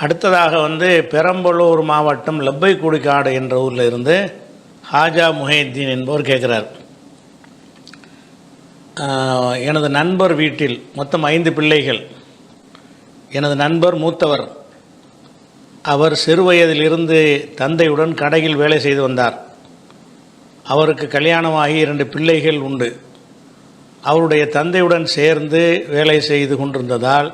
அடுத்ததாக வந்து பெரம்பலூர் மாவட்டம் லப்பைக்குடிக்காடு என்ற ஊரில் இருந்து ஹாஜா முஹைத்தீன் என்பவர் கேட்குறார் எனது நண்பர் வீட்டில் மொத்தம் ஐந்து பிள்ளைகள். எனது நண்பர் மூத்தவர். அவர் சிறுவயதிலிருந்து தந்தையுடன் கடையில் வேலை செய்து வந்தார். அவருக்கு கல்யாணமாகி இரண்டு பிள்ளைகள் உண்டு. அவருடைய தந்தையுடன் சேர்ந்து வேலை செய்து கொண்டிருந்ததால்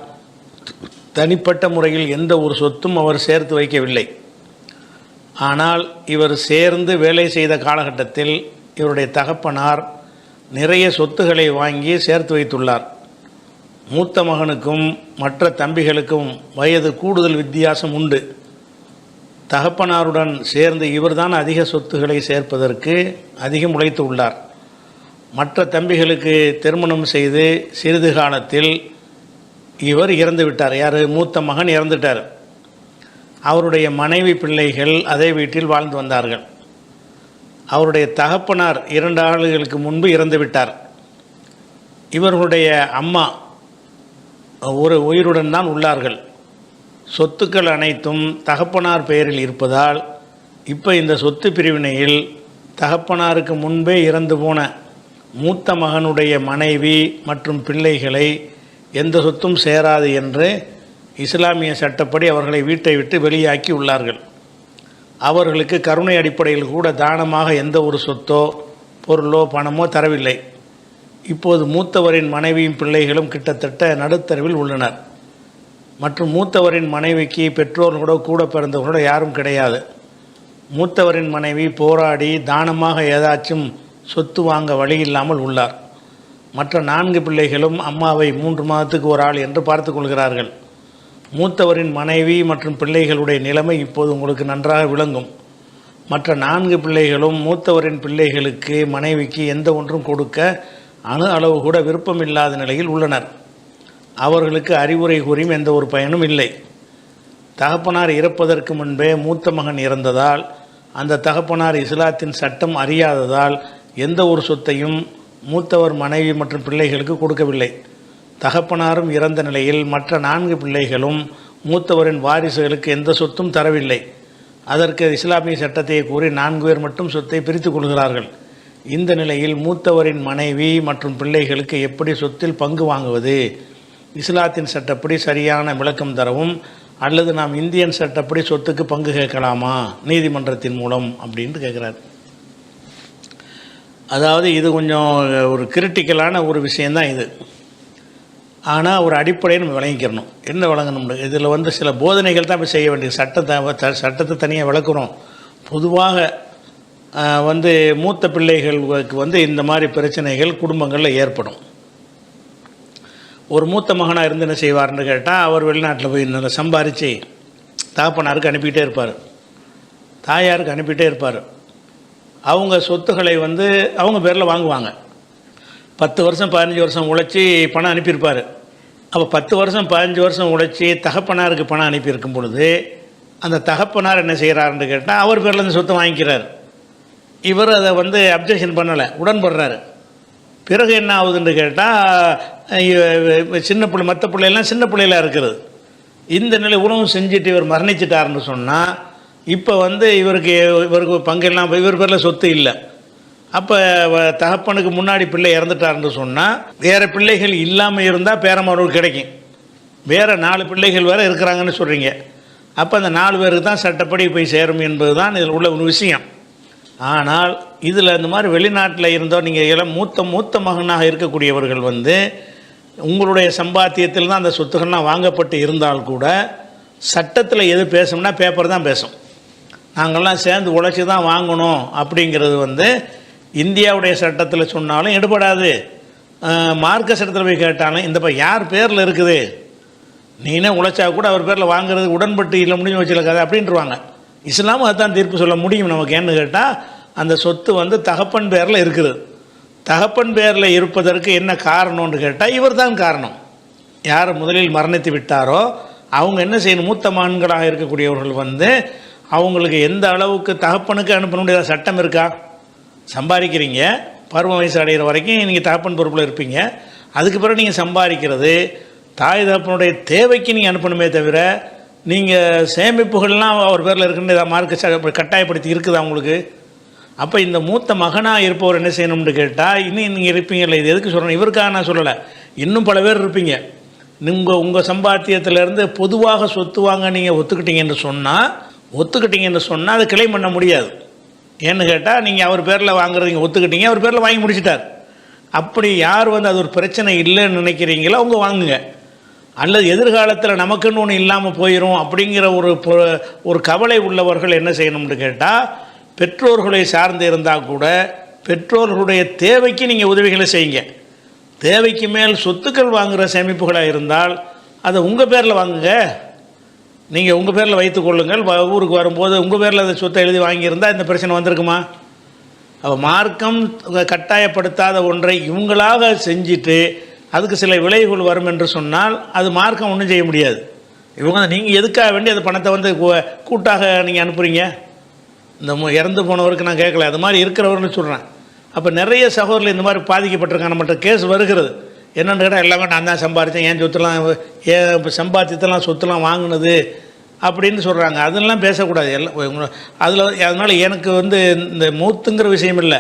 தனிப்பட்ட முறையில் எந்த ஒரு சொத்தும் அவர் சேர்த்து வைக்கவில்லை. ஆனால் இவர் சேர்ந்து வேலை செய்த காலகட்டத்தில் இவருடைய தகப்பனார் நிறைய சொத்துக்களை வாங்கி சேர்த்து வைத்துள்ளார். மூத்த மகனுக்கும் மற்ற தம்பிகளுக்கும் வயது கூடுதல் வித்தியாசம் உண்டு. தகப்பனாருடன் சேர்ந்து இவர்தான் அதிக சொத்துக்களை சேர்ப்பதற்கு அதிகம் உழைத்து உள்ளார். மற்ற தம்பிகளுக்கு திருமணம் செய்து சிறிது காலத்தில் இவர் இறந்து விட்டார். யார்? மூத்த மகன் இறந்துட்டார். அவருடைய மனைவி பிள்ளைகள் அதே வீட்டில் வாழ்ந்து வந்தார்கள். அவருடைய தகப்பனார் இரண்டு ஆண்டுகளுக்கு முன்பு இறந்து விட்டார். இவர்களுடைய அம்மா ஒரு உயிருடன் தான் உள்ளார்கள். சொத்துக்கள் அனைத்தும் தகப்பனார் பெயரில் இருப்பதால் இப்போ இந்த சொத்து பிரிவினையில் தகப்பனாருக்கு முன்பே இறந்து போன மூத்த மகனுடைய மனைவி மற்றும் பிள்ளைகளை எந்த சொத்தும் சேராது என்று இஸ்லாமிய சட்டப்படி அவர்களை வீட்டை விட்டு வெளியாக்கி உள்ளார்கள். அவர்களுக்கு கருணை அடிப்படையில் கூட தானமாக எந்த ஒரு சொத்தோ பொருளோ பணமோ தரவில்லை. இப்போது மூத்தவரின் மனைவியும் பிள்ளைகளும் கிட்டத்தட்ட நடுத்தரவில் உள்ளனர். மற்றும் மூத்தவரின் மனைவிக்கு பெற்றோர்களோட கூட பிறந்தவர்களோட யாரும் கிடையாது. மூத்தவரின் மனைவி போராடி தானமாக ஏதாச்சும் சொத்து வாங்க வழி இல்லாமல் உள்ளார். மற்ற நான்கு பிள்ளைகளும் அம்மாவை மூன்று மாதத்துக்கு ஒரு ஆள் என்று பார்த்து கொள்கிறார்கள். மூத்தவரின் மனைவி மற்றும் பிள்ளைகளுடைய நிலைமை இப்போது உங்களுக்கு நன்றாக விளங்கும். மற்ற நான்கு பிள்ளைகளும் மூத்தவரின் பிள்ளைகளுக்கு மனைவிக்கு எந்த ஒன்றும் கொடுக்க அணு அளவு கூட விருப்பம் இல்லாத நிலையில் உள்ளனர். அவர்களுக்கு அறிவுரை கூறியும் எந்த ஒரு பயனும் இல்லை. தகப்பனார் இறப்பதற்கு முன்பே மூத்த மகன் இறந்ததால் அந்த தகப்பனார் இஸ்லாத்தின் சட்டம் அறியாததால் எந்த ஒரு சொத்தையும் மூத்தவர் மனைவி மற்றும் பிள்ளைகளுக்கு கொடுக்கவில்லை. தகப்பனாரும் இறந்த நிலையில் மற்ற நான்கு பிள்ளைகளும் மூத்தவரின் வாரிசுகளுக்கு எந்த சொத்தும் தரவில்லை. அதற்கு இஸ்லாமிய சட்டத்தை கூறி நான்கு பேர் மட்டும் சொத்தை பிரித்து கொள்கிறார்கள். இந்த நிலையில் மூத்தவரின் மனைவி மற்றும் பிள்ளைகளுக்கு எப்படி சொத்தில் பங்கு வாங்குவது? இஸ்லாத்தின் சட்டப்படி சரியான விளக்கம் தரவும் அல்லது நாம் இந்தியன் சட்டப்படி சொத்துக்கு பங்கு கேட்கலாமா? நீதிமன்றத்தின் மூலம் அப்படின்ட்டு கேட்குறாரு. அதாவது இது கொஞ்சம் ஒரு கிரிட்டிக்கலான ஒரு விஷயந்தான் இது. ஆனால் ஒரு அடிப்படையை நம்ம விளங்கிக்கிறணும். என்ன விளங்கணும் இதில் வந்து சில போதனைகள் தான் இப்போ செய்ய வேண்டியது. சட்டத்தை சட்டத்தை தனியாக விளக்குறோம். பொதுவாக வந்து மூத்த பிள்ளைகளுக்கு வந்து இந்த மாதிரி பிரச்சனைகள் குடும்பங்களில் ஏற்படும். ஒரு மூத்த மகனாக இருந்து என்ன செய்வார்னு கேட்டால் அவர் வெளிநாட்டில் போய் நல்லா சம்பாரித்து தாப்பனாருக்கு அனுப்பிக்கிட்டே இருப்பார். தாயாருக்கு அனுப்பிகிட்டே இருப்பார். அவங்க சொத்துக்களை வந்து அவங்க பேரில் வாங்குவாங்க. பத்து வருஷம் பதினஞ்சு வருஷம் உழைச்சி பணம் அனுப்பியிருப்பார். அப்போ பத்து வருஷம் பதினஞ்சு வருஷம் உழைச்சி தகப்பனாருக்கு பணம் அனுப்பியிருக்கும் பொழுது அந்த தகப்பனார் என்ன செய்கிறாருன்னு கேட்டால் அவர் பேரில் இந்த சொத்தை வாங்கிக்கிறார். இவர் அதை வந்து அப்ஜெக்ஷன் பண்ணலை உடன்படுறாரு. பிறகு என்ன ஆகுதுன்னு கேட்டால் சின்ன பிள்ளை மற்ற பிள்ளைலாம் சின்ன பிள்ளையில இருக்கிறது. இந்த நிலை உணவு செஞ்சுட்டு இவர் மரணிச்சிட்டாருன்னு சொன்னால் இப்போ வந்து இவருக்கு இவருக்கு பங்கெல்லாம் இவர் பேரில் சொத்து இல்லை. அப்போ தகப்பனுக்கு முன்னாடி பிள்ளை இறந்துட்டாருன்னு சொன்னால் வேறு பிள்ளைகள் இல்லாமல் இருந்தால் பேரமரவு கிடைக்கும். வேறு நாலு பிள்ளைகள் வேறு இருக்கிறாங்கன்னு சொல்கிறீங்க அப்போ அந்த நாலு பேருக்கு தான் சட்டப்படி போய் சேரும் என்பது தான் இதில் உள்ள ஒரு விஷயம். ஆனால் இதில் இந்த மாதிரி வெளிநாட்டில் இருந்தோ நீங்கள் எல்லாம் மூத்த மூத்த மகனாக இருக்கக்கூடியவர்கள் வந்து உங்களுடைய சம்பாத்தியத்தில் தான் அந்த சொத்துக்கள்லாம் வாங்கப்பட்டு இருந்தால் கூட சட்டத்தில் எது பேசும்னா பேப்பர் தான் பேசும். நாங்கள்லாம் சேர்ந்து உழைச்சி தான் வாங்கணும் அப்படிங்கிறது வந்து இந்தியாவுடைய சட்டத்தில் சொன்னாலும் எடுபடாது. மார்க்க சட்டத்தில் போய் கேட்டாலும் இந்த இப்போ யார் பேரில் இருக்குது? நீனே உழைச்சா கூட அவர் பேரில் வாங்குறது உடன்பட்டு இல்லை முடிஞ்சு வச்சிருக்காது அப்படின்ட்டுருவாங்க இஸ்லாம் அதுதான் தீர்ப்பு சொல்ல முடியும் நமக்கு ஏன்னு கேட்டால் அந்த சொத்து வந்து தகப்பன் பேரில் இருக்குது. தகப்பன் பேரில் இருப்பதற்கு என்ன காரணம்னு கேட்டால் இவர் தான் காரணம். யார் முதலில் மரணித்து விட்டாரோ அவங்க என்ன செய்யணும்? மூத்த மான்களாக இருக்கக்கூடியவர்கள் வந்து அவங்களுக்கு எந்த அளவுக்கு தகப்பனுக்கு அனுப்ப முடியாத சட்டம் இருக்கா? சம்பாதிக்கிறீங்க. பருவ வயசு அடைகிற வரைக்கும் நீங்கள் தகப்பன் பொறுப்பில் இருப்பீங்க. அதுக்கு பிறகு நீங்கள் சம்பாதிக்கிறது. தாய் தகப்பனுடைய தேவைக்கு நீங்கள் அனுப்பணுமே தவிர நீங்கள் சேமிப்புகள்லாம் அவர் பேரில் இருக்குன்னு ஏதாவது மார்க்கு கட்டாயப்படுத்தி இருக்குதா உங்களுக்கு? அப்போ இந்த மூத்த மகனாக இருப்பவர் என்ன செய்யணும்னு கேட்டால் இன்னும் நீங்கள் இருப்பீங்கல்ல இது எதுக்கு சொல்கிறேன் இவருக்காக நான் சொல்லலை. இன்னும் பல பேர் இருப்பீங்க. நீங்கள் உங்கள் சம்பாத்தியத்திலேருந்து பொதுவாக சொத்து வாங்க நீங்கள் ஒத்துக்கிட்டீங்கன்னு சொன்னால் ஒத்துக்கிட்டீங்கன்னு சொன்னால் அதை கிளைம் பண்ண முடியாது. ஏன்னு கேட்டால் நீங்கள் அவர் பேரில் வாங்குறது நீங்கள் ஒத்துக்கிட்டீங்க அவர் பேரில் வாங்கி முடிச்சிட்டார். அப்படி யார் வந்து அது ஒரு பிரச்சனை இல்லைன்னு நினைக்கிறீங்களோ அவங்க வாங்குங்க. அல்லது எதிர்காலத்தில் நமக்குன்னு ஒன்று இல்லாமல் போயிடும் அப்படிங்கிற ஒரு ஒரு கவலை உள்ளவர்கள் என்ன செய்யணும்னு கேட்டால் பெற்றோர்களை சார்ந்து இருந்தால் கூட பெற்றோர்களுடைய தேவைக்கு நீங்கள் உதவிகளை செய்யுங்க. தேவைக்கு மேல் சொத்துக்கள் வாங்குகிற சேமிப்புகளாக இருந்தால் அதை உங்கள் பேரில் வாங்குங்க. நீங்கள் உங்கள் பேரில் வைத்துக் கொள்ளுங்கள். ஊருக்கு வரும்போது உங்கள் பேரில் அந்த சொத்தை எழுதி வாங்கியிருந்தால் இந்த பிரச்சனை வந்திருக்குமா? அப்போ மார்க்கம் கட்டாயப்படுத்தாத ஒன்றை இவங்களாக செஞ்சுட்டு அதுக்கு சில விளைவுகள் வரும் என்று சொன்னால் அது மார்க்கம் ஒன்றும் செய்ய முடியாது. இவங்க நீங்கள் எதுக்காக வேண்டி அந்த பணத்தை வந்து கூ- கூட்டாக நீங்கள் அனுப்புகிறீங்க இந்த இறந்து போனவருக்கு நான் கேட்கல. அது மாதிரி இருக்கிறவர்னு சொல்கிறேன் அப்போ நிறைய சகோதரர்கள் இந்த மாதிரி பாதிக்கப்பட்டிருக்காங்க. நம்மகிட்ட கேஸ் வருகிறது. என்னென்னு கேட்டால் எல்லாமே நான் தான் சம்பாதித்தேன் ஏன் சொத்துலாம் ஏன் இப்போ சம்பாத்தியத்தெல்லாம் சொத்துலாம் வாங்கினது? அப்படின்னு சொல்கிறாங்க அதெல்லாம் பேசக்கூடாது. எல்லாம் அதில் அதனால் எனக்கு வந்து இந்த மூத்துங்கிற விஷயம் இல்லை.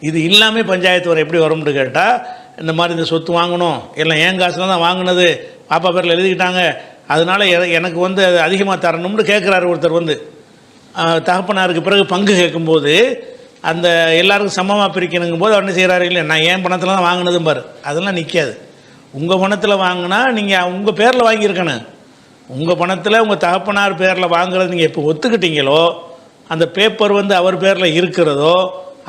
இது இல்லாமல் பஞ்சாயத்து வர எப்படி வரும்னு கேட்டால் இந்த மாதிரி இந்த சொத்து வாங்கணும். எல்லாம் ஏன் காசுலாம் தான் வாங்கினது? பாப்பா பேரில் எழுதிக்கிட்டாங்க. அதனால எ- எனக்கு வந்து அது அதிகமாக தரணும்னு கேட்குறாரு ஒருத்தர் வந்து. தகப்பனாருக்கு பிறகு பங்கு கேட்கும்போது அந்த எல்லாருக்கும் சமமாக பிரிக்கணுங்கும் போது என்ன செய்கிறாரு இல்லை நான் என் பணத்தில் தான் வாங்கினதும் பாரு. அதெல்லாம் நிற்காது உங்கள் பணத்தில் வாங்கினா நீங்கள் உங்கள் பேரில் வாங்கியிருக்கணும். உங்கள் பணத்தில் உங்கள் தகப்பனார் பேரில் வாங்குறது நீங்கள் இப்போ ஒத்துக்கிட்டீங்களோ அந்த பேப்பர் வந்து அவர் பேரில் இருக்கிறதோ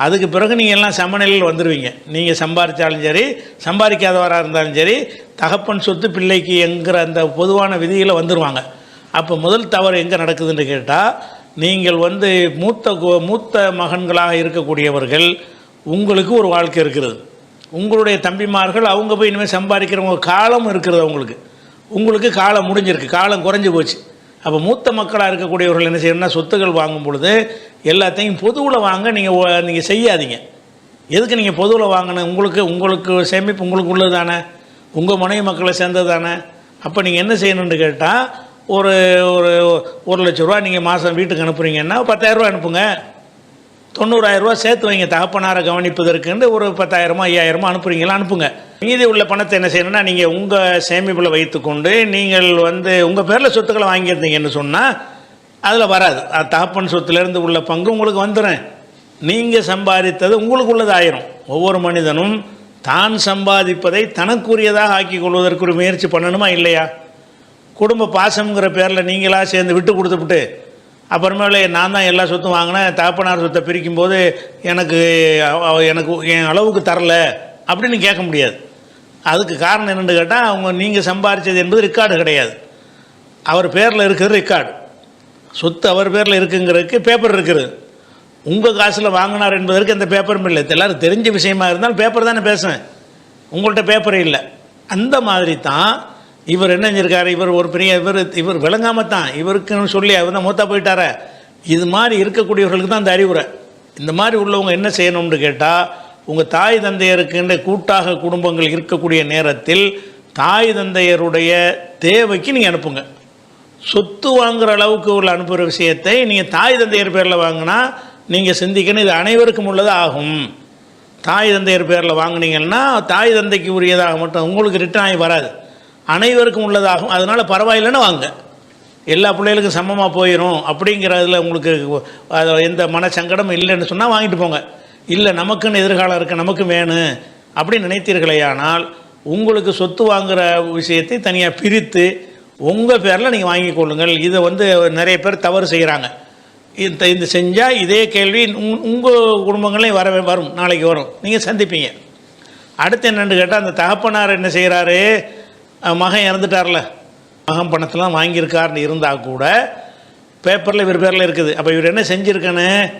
அதுக்கு பிறகு நீங்கள் எல்லாம் சமநிலையில் வந்துடுவீங்க நீங்கள் சம்பாதிச்சாலும் சரி சம்பாதிக்காதவராக இருந்தாலும் சரி தகப்பன் சொத்து பிள்ளைக்கு என்கிற அந்த பொதுவான விதியில் வந்துடுவாங்க அப்போ முதல் தவறு எங்கே நடக்குதுன்னு கேட்டால் நீங்கள் வந்து மூத்த மூத்த மகன்களாக இருக்கக்கூடியவர்கள் உங்களுக்கு ஒரு வாழ்க்கை இருக்கிறது. உங்களுடைய தம்பிமார்கள் அவங்க போய் இனிமேல் சம்பாதிக்கிறவங்க காலம் இருக்கிறது அவங்களுக்கு. உங்களுக்கு காலம் முடிஞ்சிருக்கு காலம் குறைஞ்சி போச்சு. அப்போ மூத்த மக்களாக இருக்கக்கூடியவர்கள் என்ன செய்யணும்னா சொத்துக்கள் வாங்கும் பொழுது எல்லாத்தையும் பொதுவில் வாங்க நீங்கள் நீங்கள் செய்யாதீங்க. எதுக்கு நீங்கள் பொதுவில் வாங்கணும்? உங்களுக்கு உங்களுக்கு சேமிப்பு உங்களுக்கு உள்ளது தானே உங்கள் மனைவி மக்களை சேர்ந்தது தானே அப்போ நீங்கள் என்ன செய்யணும்னு கேட்டால் ஒரு ஒரு ஒரு லட்ச ரூபா நீங்கள் மாதம் வீட்டுக்கு அனுப்புகிறீங்கன்னா பத்தாயிரரூபா அனுப்புங்க. தொண்ணூறாயிரரூவா சேர்த்து வைங்க. தகப்பனாரை கவனிப்பதற்குன்னு ஒரு பத்தாயிரமோ ஐயாயிரமோ அனுப்புகிறீங்களா அனுப்புங்க. மீதி உள்ள பணத்தை என்ன செய்யணும்னா நீங்கள் உங்கள் சேமிப்பில் வைத்துக்கொண்டு நீங்கள் வந்து உங்கள் பேரில் சொத்துக்களை வாங்கியிருந்தீங்கன்னு சொன்னால் அதில் வராது. அது தகப்பன் சொத்துலேருந்து உள்ள பங்கு உங்களுக்கு வந்துடும் நீங்கள் சம்பாதித்தது உங்களுக்கு உள்ளது ஆயிரும் ஒவ்வொரு மனிதனும் தான் சம்பாதிப்பதை தனக்குரியதாக ஆக்கி கொள்வதற்கு ஒரு முயற்சி பண்ணணுமா இல்லையா? குடும்ப பாசம்ங்கிற பேரில் நீங்களாக சேர்ந்து விட்டு கொடுத்துப்புட்டு அப்புறமேல நான் தான் எல்லா சொத்தும் வாங்கினேன் தகப்பனார் சொத்தை பிரிக்கும்போது எனக்கு எனக்கு என் அளவுக்கு தரல அப்படின்னு கேட்க முடியாது. அதுக்கு காரணம் என்னென்னு கேட்டால் அவங்க நீங்கள் சம்பாரித்தது என்பது ரெக்கார்டு கிடையாது. அவர் பேரில் இருக்கிறது ரெக்கார்டு சொத்து அவர் பேரில் இருக்குங்கிறதுக்கு பேப்பர் இருக்குது. உங்கள் காசில் வாங்கினார் என்பதற்கு எந்த பேப்பரும் இல்லை. எல்லாரும் தெரிஞ்ச விஷயமா இருந்தாலும் பேப்பர் தானே பேசுவேன். உங்கள்கிட்ட பேப்பரே இல்லை. அந்த மாதிரி தான் இவர் என்ன செஞ்சிருக்காரு? இவர் ஒரு பெரிய இவர் இவர் விளங்காமல் தான் இவருக்குன்னு சொல்லி அவர் தான் மூத்தா போயிட்டார. இது மாதிரி இருக்கக்கூடியவர்களுக்கு தான் அந்த அறிவுரை. இந்த மாதிரி உள்ளவங்க என்ன செய்யணும்னு கேட்டால் உங்கள் தாய் தந்தையருக்குன்ற கூட்டாக குடும்பங்கள் இருக்கக்கூடிய நேரத்தில் தாய் தந்தையருடைய தேவைக்கு நீங்கள் அனுப்புங்க. சொத்து வாங்குற அளவுக்கு உள்ள அனுப்புகிற விஷயத்தை நீங்கள் தாய் தந்தையர் பேரில் வாங்கினா நீங்கள் சிந்திக்கணும் இது அனைவருக்கும் உள்ளது ஆகும். தாய் தந்தையர் பேரில் வாங்குனீங்கன்னா தாய் தந்தைக்கு உரியதாக மட்டும் உங்களுக்கு ரிட்டர்ன் ஆகி வராது. அனைவருக்கும் உள்ளதாகும். அதனால் பரவாயில்லைன்னு வாங்க. எல்லா பிள்ளைகளுக்கும் சமமாக போயிடும் அப்படிங்கிறதுல உங்களுக்கு அதில் எந்த மனசங்கடமும் இல்லைன்னு சொன்னால் வாங்கிட்டு போங்க. இல்லை நமக்குன்னு எதிர்காலம் இருக்குது நமக்கு வேணும் அப்படின்னு நினைத்தீர்களேயானால் உங்களுக்கு சொத்து வாங்குகிற விஷயத்தை தனியாக பிரித்து உங்கள் பேரில் நீங்கள் வாங்கி கொள்ளுங்கள். இதை வந்து நிறைய பேர் தவறு செய்கிறாங்க இந்த இந்த செஞ்சால் இதே கேள்வி உங்கள் குடும்பங்களையும் வர வரும். நாளைக்கு வரும். நீங்கள் சந்திப்பீங்க. அடுத்து என்னென்னு கேட்டால் அந்த தகப்பனார் என்ன செய்கிறாரு மகன் இறந்துட்டார்ல. மகன் பணத்தெல்லாம் வாங்கியிருக்காருன்னு இருந்தால் கூட பேப்பரில் இவர் பேரில் இருக்குது. அப்போ இவர் என்ன செஞ்சுருக்கானே?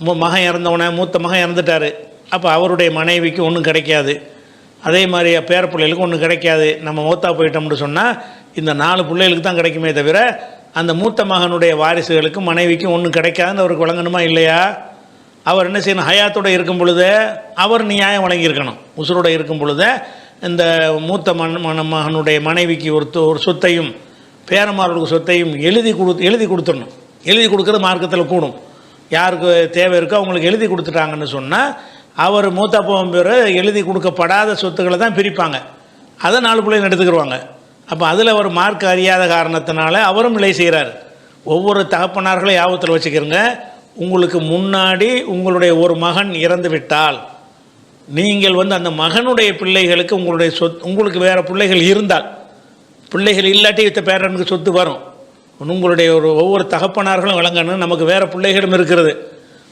மகன் இறந்தவனே மூத்த மகன் இறந்துட்டார். அப்போ அவருடைய மனைவிக்கு ஒன்றும் கிடைக்காது. அதே மாதிரி பேர பிள்ளைகளுக்கு ஒன்றும் கிடைக்காது. நம்ம மூத்தா போயிட்டோம்னு சொன்னால் இந்த நாலு பிள்ளைகளுக்கு தான் கிடைக்குமே தவிர அந்த மூத்த மகனுடைய வாரிசுகளுக்கும் மனைவிக்கும் ஒன்றும் கிடைக்காதுன்னு அவருக்கு வழங்கணுமா இல்லையா? அவர் என்ன செய்யணும்? ஹயாத்தோட இருக்கும் பொழுது அவர் நியாயம் வழங்கியிருக்கணும். உசுரோட இருக்கும் பொழுது இந்த மூத்த மன் மகனுடைய மனைவிக்கு ஒரு ஒரு சொத்தையும் பேரமார்களுக்கு சொத்தையும் எழுதி கொடு எழுதி கொடுத்துடணும். எழுதி கொடுக்குறது மார்க்கத்தில் கூடும். யாருக்கு தேவை இருக்கோ அவங்களுக்கு எழுதி கொடுத்துட்டாங்கன்னு சொன்னால் அவர் மூத்தப்பம் பேர் எழுதி கொடுக்கப்படாத சொத்துக்களை தான் பிரிப்பாங்க. அதை நாலு பிள்ளைங்க எடுத்துக்கிடுவாங்க அப்போ அதில் ஒரு மார்க் அறியாத காரணத்தினால அவரும் நிலை செய்கிறார் ஒவ்வொரு தகப்பனார்களும் யாபத்தில் வச்சுக்கிறங்க. உங்களுக்கு முன்னாடி உங்களுடைய ஒரு மகன் இறந்து விட்டால் நீங்கள் வந்து அந்த மகனுடைய பிள்ளைகளுக்கு உங்களுடைய சொத் உங்களுக்கு வேறு பிள்ளைகள் இருந்தால் பிள்ளைகள் இல்லாட்டி இத்த பேரனுக்கு சொத்து வரும். உங்களுடைய ஒரு ஒவ்வொரு தகப்பனார்களும் வழங்கணும் நமக்கு வேறு பிள்ளைகளும் இருக்கிறது.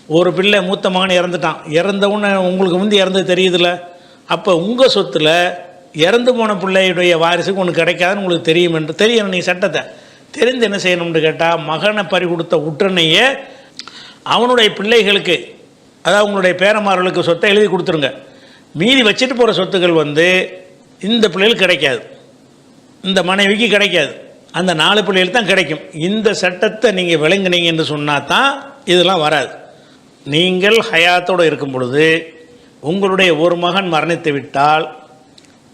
ஒரு பிள்ளை மூத்த மகன் இறந்துட்டான். இறந்தவுன்னு உங்களுக்கு வந்து இறந்தது தெரியுதுல்ல? அப்போ உங்கள் சொத்தில் இறந்து போன பிள்ளையுடைய வாரிசுக்கு ஒன்று கிடைக்காதுன்னு உங்களுக்கு தெரியும் என்று தெரியணும் நீ சட்டத்தை. தெரிந்து என்ன செய்யணும்னு கேட்டால் மகனை பறி கொடுத்த உடனேயே அவனுடைய பிள்ளைகளுக்கு அதாவது உங்களுடைய பேரமார்களுக்கு சொத்தை எழுதி கொடுத்துருங்க. மீதி வச்சுட்டு போகிற சொத்துக்கள் வந்து இந்த பிள்ளைகளுக்கு கிடைக்காது. இந்த மனைவிக்கு கிடைக்காது. அந்த நாலு பிள்ளைகள் தான் கிடைக்கும். இந்த சட்டத்தை நீங்கள் விளங்குனீங்க என்று சொன்னால் தான் இதெல்லாம் வராது. நீங்கள் ஹயாத்தோடு இருக்கும் பொழுது உங்களுடைய ஒரு மகன் மரணித்து விட்டால்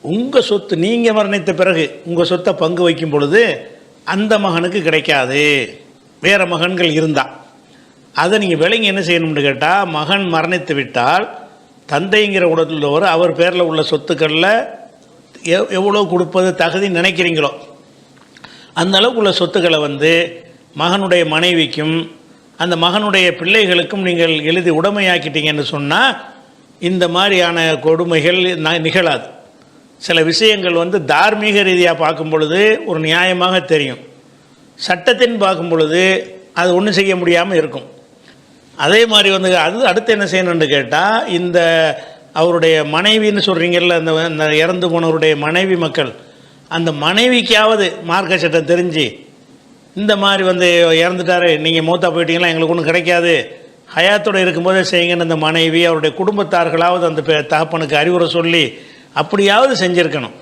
உங்கள் சொத்து நீங்கள் மரணித்த பிறகு உங்கள் சொத்தை பங்கு வைக்கும் பொழுது அந்த மகனுக்கு கிடைக்காது. வேறு மகன்கள் இருந்தால் அதை நீங்கள் விளங்கி என்ன செய்யணும்னு கேட்டால் மகன் மரணித்து விட்டால் தந்தைங்கிற உடலோர் அவர் பேரில் உள்ள சொத்துக்களில் எவ் எவ்வளோ கொடுப்பது தகுதி நினைக்கிறீங்களோ அந்த அளவுக்கு உள்ள சொத்துக்களை வந்து மகனுடைய மனைவிக்கும் அந்த மகனுடைய பிள்ளைகளுக்கும் நீங்கள் எழுதி உடமையாக்கிட்டீங்கன்னு சொன்னால் இந்த மாதிரியான கொடுமைகள் ந- நிகழாது. சில விஷயங்கள் வந்து தார்மீக ரீதியாக பார்க்கும் பொழுது ஒரு நியாயமாக தெரியும். சட்டத்தின் பார்க்கும் பொழுது அது ஒன்றும் செய்ய முடியாமல் இருக்கும். அதே மாதிரி வந்து அது அடுத்து என்ன செய்யணும்னு கேட்டால் இந்த அவருடைய மனைவின்னு சொல்கிறீங்கல்ல அந்த அந்த இறந்து போனவருடைய மனைவி மக்கள் அந்த மனைவிக்காவது மார்க்க சட்டம் தெரிஞ்சு இந்த மாதிரி வந்து இறந்துட்டாரு நீங்கள் மூத்தா போயிட்டீங்களா எங்களுக்கு ஒன்றும் கிடைக்காது ஹயாத்தோட இருக்கும்போதே செய்யுங்கன்னு அந்த மனைவி அவருடைய குடும்பத்தார்களாவது அந்த தகப்பனுக்கு அறிவுரை சொல்லி அப்படியாவது செஞ்சுருக்கணும்.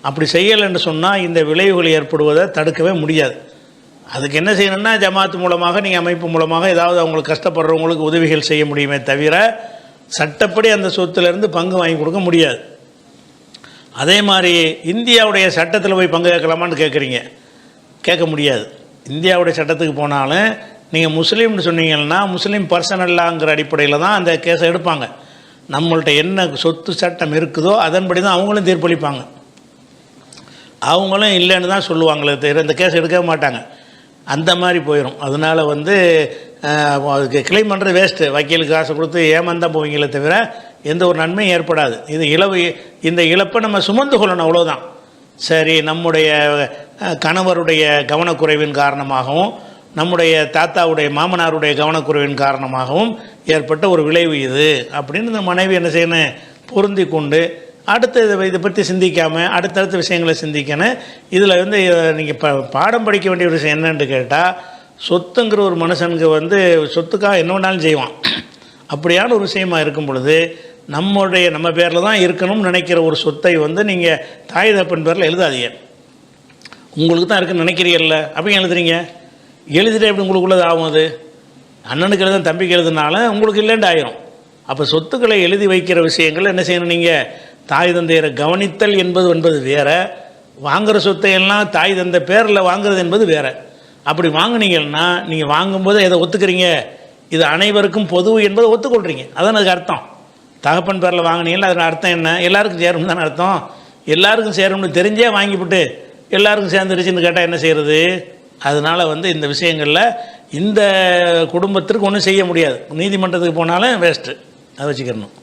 அப்படி செய்யலைன்னு சொன்னால் இந்த விளைவுகள் ஏற்படுவதை தடுக்கவே முடியாது. அதுக்கு என்ன செய்யணும்னா ஜமாத் மூலமாக நீங்கள் அமைப்பு மூலமாக ஏதாவது அவங்களுக்கு கஷ்டப்படுறவங்களுக்கு உதவிகள் செய்ய முடியுமே தவிர சட்டப்படி அந்த சொத்துலேருந்து பங்கு வாங்கி கொடுக்க முடியாது. அதே மாதிரி இந்தியாவுடைய சட்டத்தில் போய் பங்கு கேட்கலாமான்னு கேட்குறீங்க. கேட்க முடியாது. இந்தியாவுடைய சட்டத்துக்கு போனாலும் நீங்கள் முஸ்லீம்னு சொன்னீங்கன்னா முஸ்லீம் பர்சனல்லாங்கிற அடிப்படையில் தான் அந்த கேஸை எடுப்பாங்க. நம்மள்ட்ட என்ன சொத்து சட்டம் இருக்குதோ அதன்படி தான் அவங்களும் தீர்ப்பளிப்பாங்க. அவங்களும் இல்லைன்னு தான் சொல்லுவாங்களே தவிர இந்த கேஸ் எடுக்கவே மாட்டாங்க. அந்த மாதிரி போயிடும் அதனால் வந்து அதுக்கு கிளைம் பண்ணுறது வேஸ்ட்டு வக்கீலுக்கு காசு கொடுத்து ஏமாந்தான் போவீங்களே தவிர எந்த ஒரு நன்மையும் ஏற்படாது. இது இழவு இந்த இழப்பை நம்ம சுமந்து கொள்ளணும் அவ்வளோதான் சரி நம்முடைய கணவருடைய கவனக்குறைவின் காரணமாகவும் நம்முடைய தாத்தாவுடைய மாமனாருடைய கவனக்குறைவின் காரணமாகவும் ஏற்பட்ட ஒரு விளைவு இது. அப்படின்னு இந்த மனைவி என்ன செய்யணும்? பொருந்தி கொண்டு அடுத்த இதை இதை பற்றி சிந்திக்காமல் அடுத்தடுத்த விஷயங்களை சிந்திக்கணும் இதில் வந்து நீங்கள் ப பாடம் படிக்க வேண்டிய ஒரு விஷயம் என்னன்னு கேட்டால் சொத்துங்கிற ஒரு மனுஷனுக்கு வந்து சொத்துக்காக என்ன வேணாலும் செய்வான். அப்படியான ஒரு விஷயமா இருக்கும் பொழுது நம்முடைய நம்ம பேரில் தான் இருக்கணும்னு நினைக்கிற ஒரு சொத்தை வந்து நீங்கள் தாய் தப்பன் பேரில் எழுதாதீங்க. உங்களுக்கு தான் இருக்குன்னு நினைக்கிறீங்கல்ல அப்பயும் எழுதுறீங்க. எழுதிட்டு எப்படி உங்களுக்குள்ளது ஆகும் அது? அண்ணனுக்கு எழுதும் தம்பிக்கு எழுதுனால உங்களுக்கு இல்லைண்டு ஆயிரும். அப்போ சொத்துக்களை எழுதி வைக்கிற விஷயங்கள் என்ன செய்யணும் நீங்கள் தாய் தந்தையரை கவனித்தல் என்பது என்பது வேற. வாங்குற சொத்தை எல்லாம் தாய் தந்தை பேரில் வாங்குறது என்பது வேற. அப்படி வாங்கினீங்கன்னா நீங்கள் வாங்கும்போது எதை ஒத்துக்கிறீங்க? இது அனைவருக்கும் பொது என்பதை ஒத்துக்கொள்கிறீங்க அதான் அதுக்கு அர்த்தம். தகப்பன் பேரில் வாங்கினீங்களா அதன் அர்த்தம் என்ன? எல்லாருக்கும் சேரும் தானே அர்த்தம். எல்லாருக்கும் சேரும்னு தெரிஞ்சே வாங்கிவிட்டு எல்லாருக்கும் சேர்ந்துருச்சுன்னு கேட்டால் என்ன செய்கிறது அதனால் வந்து இந்த விஷயங்களில் இந்த குடும்பத்திற்கு ஒன்றும் செய்ய முடியாது. நீதிமன்றத்துக்கு போனாலும் வேஸ்ட்டு. அதை வச்சுக்கிறணும்